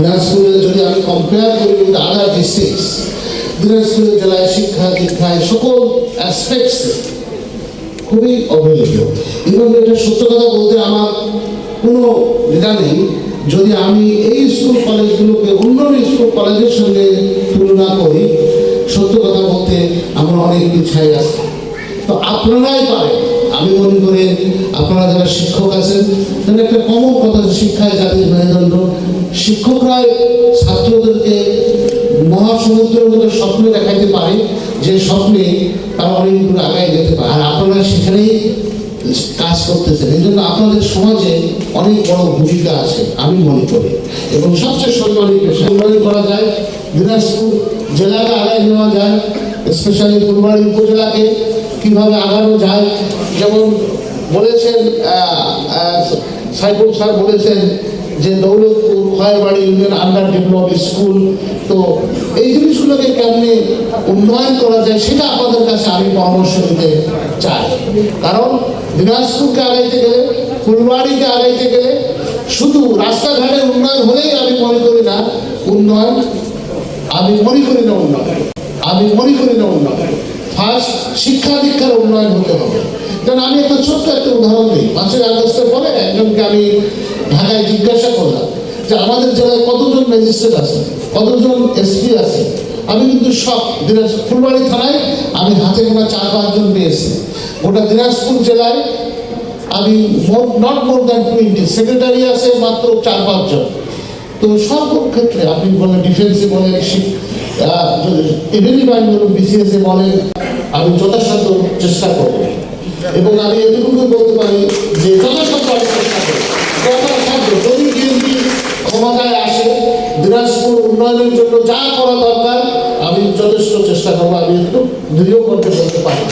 দিনাজপুরে যদি আমি কম্পেয়ার করি উইথ আদার ডিস্ট্রিক্টস দিনাজপুরের জেলায় শিক্ষা, দীক্ষায় সকল অ্যাসপেক্টসে খুবই অবহেলিত। এবং এটা সত্য কথা বলতে আমার কোনো দ্বিধা নেই। যদি আমি এই স্কুল কলেজগুলোকে অন্য স্কুল কলেজের সঙ্গে তুলনা করি, সত্য কথা বলতে আমরা অনেক পিছাই আছি। তো আপনারাই পারেন। আমি মনে করি আপনারা যারা শিক্ষক আছেন তাহলে একটা কমন কথা শিক্ষায় জাতির মেরুদণ্ড। শিক্ষকরাই ছাত্রদেরকে মহাসমুদ্রের মতো স্বপ্ন দেখাইতে পারে, যে স্বপ্নে তারা অনেক দূর আগায় যেতে পারে। আর আপনারা সেখানেই কাজ করতেছেন। এই জন্য আপনাদের সমাজে অনেক বড় ভূমিকা আছে, আমি মনে করি। এবং সবচেয়ে সম্মানিত উন্নয়ন করা যায়। দিনাজপুর জেলাকে আগায় নেওয়া যায় স্পেশালি ফুলবাড়ি উপজেলাকে কীভাবে আগানো যায়। যেমন বলেছেন সাইফুল স্যার বলেছেন যে Daulatpur Khoyerbari union under develop school, তো এই জিনিসগুলোকে কেমনে উন্নয়ন করা যায় সেটা আপনাদের কাছে আমি পরামর্শ দিতে চাই। কারণ দিনাজপুরকে আগাইতে গেলে, ফুলবাড়িকে আগাইতে গেলে শুধু রাস্তাঘাটের উন্নয়ন হলেই আমি মনে করি না, উন্নয়ন আমি মনে করি না উন্নয়ন। আমি মনে করি না উন্নয়ন। ফার্স্ট শিক্ষা দীক্ষার উন্নয়ন হতে হবে। আমি একটা ছোট্ট একটা উদাহরণ দিই পাঁচই আগস্টের পরে একজনকে আমি ঢাকায় জিজ্ঞাসা করলাম যে আমাদের জেলায় কতজন ম্যাজিস্ট্রেট আছে কতজন এসপি আছে আমি কিন্তু সব দিনাজপুর ফুলবাড়ি থানায় আমি হাতে গোনা চার পাঁচজন পেয়েছি গোটা দিনাজপুর জেলায় আমি not more than twenty secretary আছে মাত্র চার পাঁচজন তো সব ক্ষেত্রে আপনি বলেন ডিফেন্সে বলেন এভেনি বাইন বলুন বিসিএসে বলেন আমি যথাসাধ্য চেষ্টা করব এবং আমি এটুকু বলতে পারি যে জনসংখ্যার সাথে যদি বিএনপি ক্ষমতায় আসে? দিনাজপুর উন্নয়নের জন্য যা করা দরকার, আমি যথেষ্ট চেষ্টা করব। আমি একটু দৃঢ় করতে বলতে পারি।